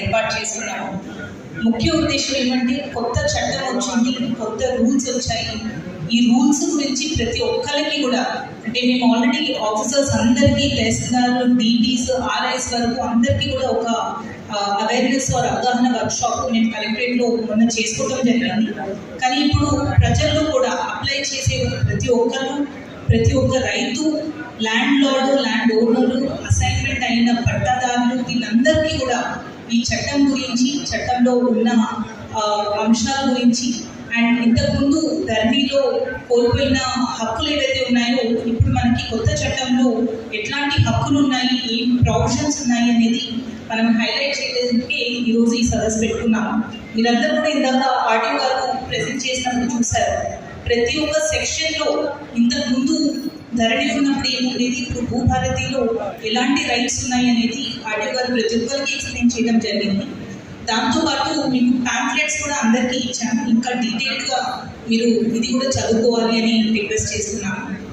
ఏర్పాటు చేసుకున్నాము ముఖ్య ఉద్దేశం ఏమంటే కొత్త చట్టం వచ్చింది కొత్త రూల్స్ వచ్చాయి. ఈ రూల్స్ గురించి ప్రతి ఒక్కరికి కూడా అంటే మేము ఆల్రెడీ ఆఫీసర్స్ అందరికీ తహసీల్దార్ డీటీస్ ఆర్ఐస్ వరకు అందరికీ కూడా ఒక అవేర్నెస్ ఆర్ అవగాహన వర్క్ షాప్ నేను కలెక్టరేట్లో మొన్న చేసుకోవడం జరిగింది. కానీ ఇప్పుడు ప్రజల్లో కూడా అప్లై చేసే ప్రతి ఒక్కరు ప్రతి ఒక్క రైతు landlord land owner assignment అయిన పట్టాదారులు వీళ్ళందరికీ కూడా ఈ చట్టం గురించి చట్టంలో ఉన్న అంశాల గురించి అండ్ ఇంతకుముందు ధరణిలో కోల్పోయిన హక్కులు ఏవైతే ఉన్నాయో ఇప్పుడు మనకి కొత్త చట్టంలో ఎట్లాంటి హక్కులు ఉన్నాయి ఏం ప్రొవిజన్స్ ఉన్నాయి అనేది మనం హైలైట్ చేయడానికి ఈరోజు ఈ సదస్సు పెట్టుకున్నాము మీరందరూ కూడా ఇందాక ఆర్టీ గారు ప్రెజెంట్ చేసినప్పుడు చూశారు. ప్రతి ఒక్క సెక్షన్లో ఇంతకుముందు ధరణి ఉన్నప్పుడు ఏముండేది ఇప్పుడు భూభారతిలో ఎలాంటి రైట్స్ ఉన్నాయి అనేది ఆడియో గారు ప్రతి ఒక్కరికి ఎక్స్ప్లెయిన్ చేయడం జరిగింది. దాంతోపాటు మీకు ప్యాంప్లెట్స్ కూడా అందరికీ ఇచ్చాను. ఇంకా డీటెయిల్గా మీరు ఇది కూడా చదువుకోవాలి అని రిక్వెస్ట్ చేస్తున్నాను.